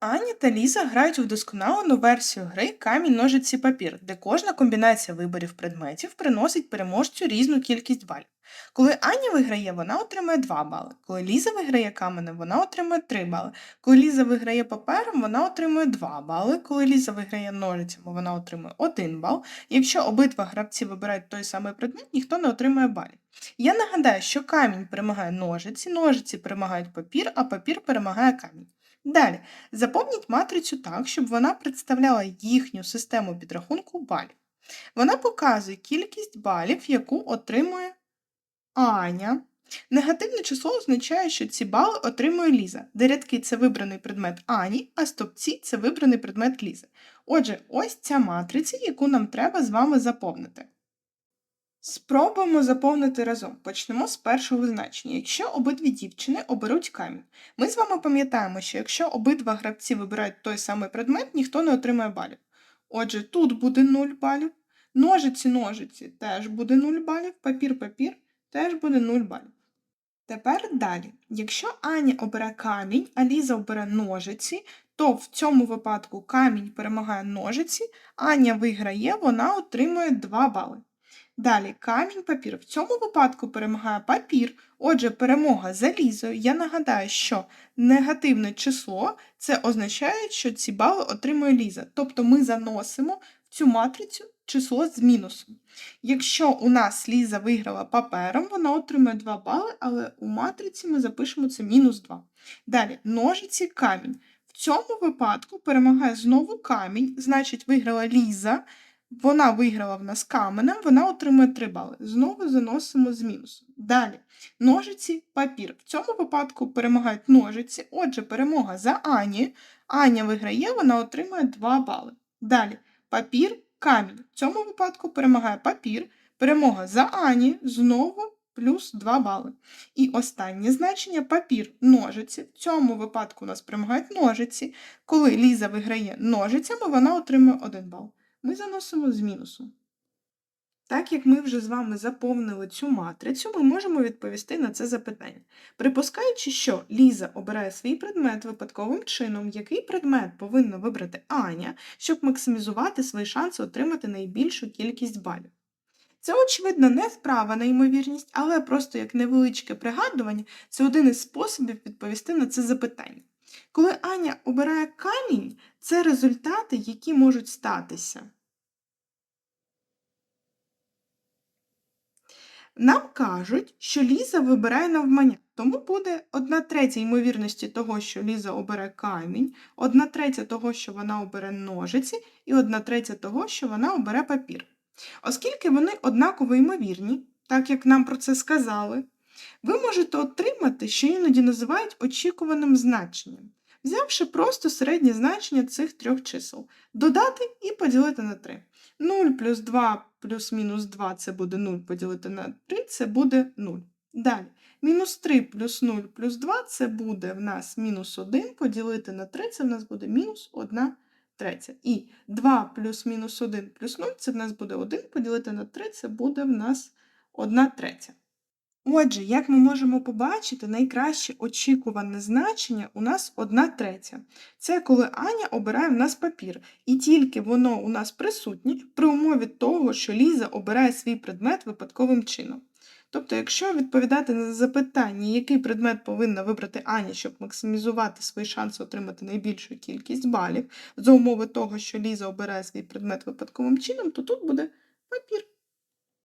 Аня та Ліза грають у вдосконалену версію гри камінь ножиці папір, де кожна комбінація виборів предметів приносить переможцю різну кількість балів. Коли Аня виграє, вона отримує 2 бали. Коли Ліза виграє каменем, вона отримує 3 бали. Коли Ліза виграє папером, вона отримує 2 бали. Коли Ліза виграє ножицями, вона отримує 1 бал. Якщо обидва гравці вибирають той самий предмет, ніхто не отримує балів. Я нагадаю, що камінь перемагає ножиці, ножиці перемагають папір, а папір перемагає камінь. Далі. Заповніть матрицю так, щоб вона представляла їхню систему підрахунку балів. Вона показує кількість балів, яку отримує Аня. Негативне число означає, що ці бали отримує Ліза, де це вибраний предмет Ані, а стопці це вибраний предмет Лізи. Отже, ось ця матриця, яку нам треба з вами заповнити. Спробуємо заповнити разом. Почнемо з першого значення. Якщо обидві дівчини оберуть камінь. Ми з вами пам'ятаємо, що якщо обидва гравці вибирають той самий предмет, ніхто не отримає балів. Отже, тут буде 0 балів, ножиці-ножиці теж буде 0 балів, папір-папір теж буде 0 балів. Тепер далі. Якщо Аня обере камінь, а Ліза обере ножиці, то в цьому випадку камінь перемагає ножиці, Аня виграє, вона отримує 2 бали. Далі камінь, папір. В цьому випадку перемагає папір. Отже, перемога за Лізою. Я нагадаю, що негативне число це означає, що ці бали отримує Ліза. Тобто ми заносимо в цю матрицю число з мінусом. Якщо у нас Ліза виграла папером, вона отримує 2 бали, але у матриці ми запишемо це мінус 2. Далі ножиці камінь. В цьому випадку перемагає знову камінь, значить, виграла Ліза. Вона виграла в нас каменем, вона отримує 3 бали. Знову заносимо з мінусом. Далі, ножиці, папір. В цьому випадку перемагають ножиці. Отже, перемога за Ані. Аня виграє, вона отримує 2 бали. Далі, папір, камінь. В цьому випадку перемагає папір. Перемога за Ані, знову плюс 2 бали. І останнє значення папір, ножиці. В цьому випадку у нас перемагають ножиці. Коли Ліза виграє ножицями, вона отримує 1 бал ми заносимо з мінусу. Так як ми вже з вами заповнили цю матрицю, ми можемо відповісти на це запитання. Припускаючи, що Ліза обирає свій предмет випадковим чином, який предмет повинна вибрати Аня, щоб максимізувати свої шанси отримати найбільшу кількість балів. Це, очевидно, не вправа на ймовірність, але просто як невеличке пригадування, це один із способів відповісти на це запитання. Коли Аня обирає камінь, це результати, які можуть статися. Нам кажуть, що Ліза вибирає навмання, тому буде одна третя ймовірності того, що Ліза обере камінь, одна третя того, що вона обере ножиці, і одна третя того, що вона обере папір. Оскільки вони однаково ймовірні, так як нам про це сказали, ви можете отримати, що іноді називають очікуваним значенням, взявши просто середнє значення цих трьох чисел, додати і поділити на 3. 0 плюс 2 плюс мінус 2 це буде 0 поділити на 3, це буде 0. Далі. Мінус 3 плюс 0 плюс 2 це буде в нас мінус 1 поділити на 3, це в нас буде мінус 1 третя. І 2 плюс мінус 1 плюс 0 це в нас буде 1 поділити на 3, це буде в нас 1 третя. Отже, як ми можемо побачити, найкраще очікуване значення у нас 1 третя. Це коли Аня обирає в нас папір, і тільки воно у нас присутнє при умові того, що Ліза обирає свій предмет випадковим чином. Тобто, якщо відповідати на запитання, який предмет повинна вибрати Аня, щоб максимізувати свої шанси отримати найбільшу кількість балів, за умови того, що Ліза обирає свій предмет випадковим чином, то тут буде папір.